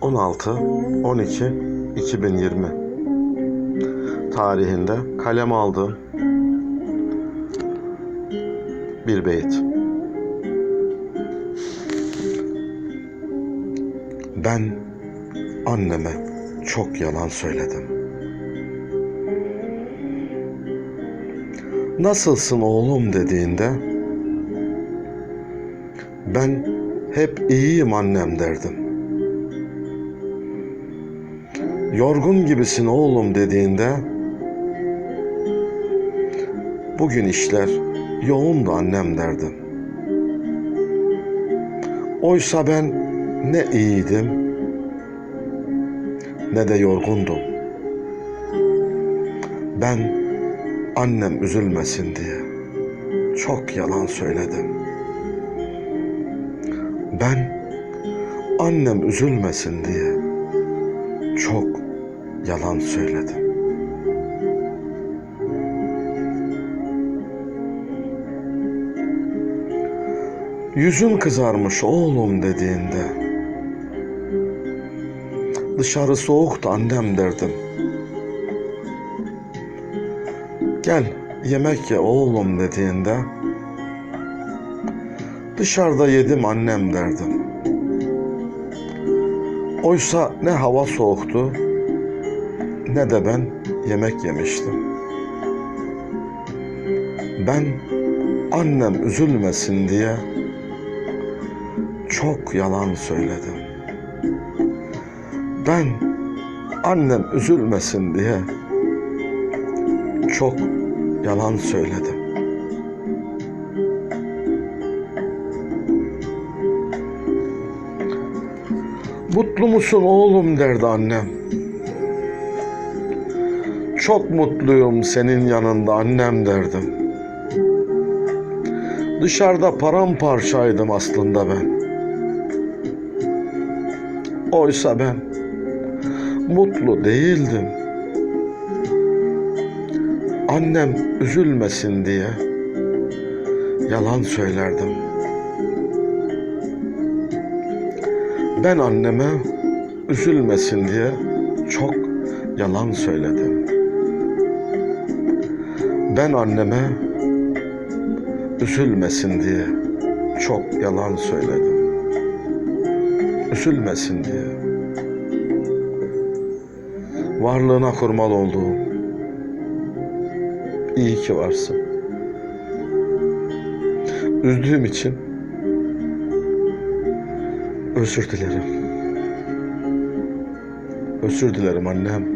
16 12 2020 tarihinde kalem aldığım bir beyit. Ben anneme çok yalan söyledim. Nasılsın oğlum dediğinde ben hep iyiyim annem derdim. Yorgun gibisin oğlum dediğinde bugün işler yoğundu annem derdim. Oysa ben ne iyiydim ne de yorgundum. Ben annem üzülmesin diye çok yalan söyledim. Ben annem üzülmesin diye çok yalan söyledim. Yüzün kızarmış oğlum dediğinde Dışarı soğuktu annem derdim. Gel yemek ye oğlum dediğinde Dışarıda yedim annem derdim. Oysa ne hava soğuktu ne de ben yemek yemiştim. Ben annem üzülmesin diye çok yalan söyledim. Ben annem üzülmesin diye çok yalan söyledim. Mutlu musun oğlum derdi annem. Çok mutluyum senin yanında annem derdim. Dışarıda paramparçaydım aslında ben. Oysa ben mutlu değildim. Annem üzülmesin diye yalan söylerdim. Ben anneme üzülmesin diye çok yalan söyledim. Ben anneme üzülmesin diye çok yalan söyledim. Üzülmesin diye. Varlığına kurban olduğum. İyi ki varsın. Üzdüğüm için özür dilerim. Özür dilerim annem.